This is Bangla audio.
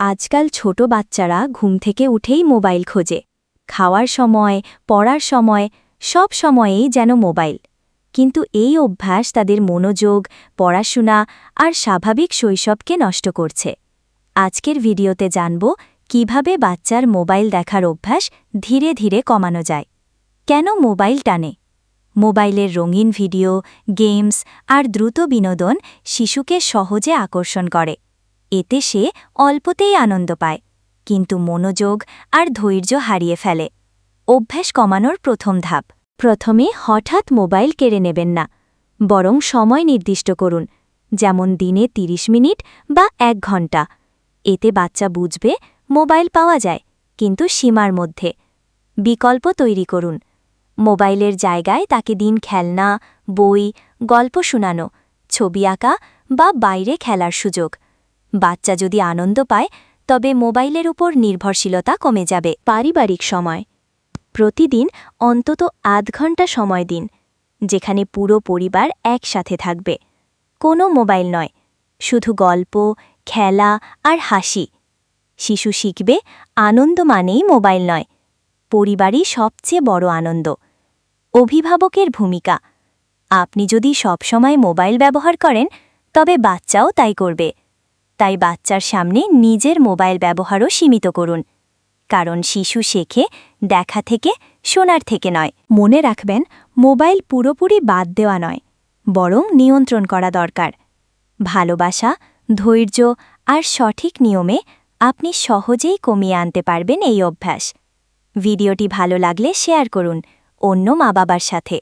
আজকাল ছোট বাচ্চারা ঘুম থেকে উঠেই মোবাইল খোঁজে। খাওয়ার সময়, পড়ার সময়, সব সময়েই যেন মোবাইল। কিন্তু এই অভ্যাস তাদের মনোযোগ, পড়াশোনা আর স্বাভাবিক শৈশবকে নষ্ট করছে। আজকের ভিডিওতে জানব কীভাবে বাচ্চার মোবাইল দেখার অভ্যাস ধীরে ধীরে কমানো যায়। কেন মোবাইল টানে? মোবাইলের রঙিন ভিডিও, গেমস আর দ্রুত বিনোদন শিশুকে সহজে আকর্ষণ করে। এতে সে অল্পতেই আনন্দ পায়, কিন্তু মনোযোগ আর ধৈর্য হারিয়ে ফেলে। অভ্যাস কমানোর প্রথম ধাপ। প্রথমে হঠাৎ মোবাইল কেড়ে নেবেন না, বরং সময় নির্দিষ্ট করুন, যেমন দিনে ৩০ মিনিট বা এক ঘণ্টা। এতে বাচ্চা বুঝবে মোবাইল পাওয়া যায়, কিন্তু সীমার মধ্যে। বিকল্প তৈরি করুন। মোবাইলের জায়গায় তাকে দিন খেলনা, বই, গল্প শোনানো, ছবি আঁকা বা বাইরে খেলার সুযোগ। বাচ্চা যদি আনন্দ পায়, তবে মোবাইলের উপর নির্ভরশীলতা কমে যাবে। পারিবারিক সময়। প্রতিদিন অন্তত আধ ঘণ্টা সময় দিন, যেখানে পুরো পরিবার একসাথে থাকবে। কোনো মোবাইল নয়, শুধু গল্প, খেলা আর হাসি। শিশু শিখবে, আনন্দ মানেই মোবাইল নয়, পরিবারই সবচেয়ে বড় আনন্দ। অভিভাবকের ভূমিকা। আপনি যদি সবসময় মোবাইল ব্যবহার করেন, তবে বাচ্চাও তাই করবে। তাই বাচ্চার সামনে নিজের মোবাইল ব্যবহারও সীমিত করুন। কারণ শিশু শেখে, দেখা থেকে, শোনার থেকে নয়। মনে রাখবেন, মোবাইল পুরোপুরি বাদ দেওয়া নয়, বরং নিয়ন্ত্রণ করা দরকার। ভালোবাসা, ধৈর্য আর সঠিক নিয়মে আপনি সহজেই কমিয়ে আনতে পারবেন এই অভ্যাস। ভিডিওটি ভালো লাগলে শেয়ার করুন অন্য মা বাবার সাথে।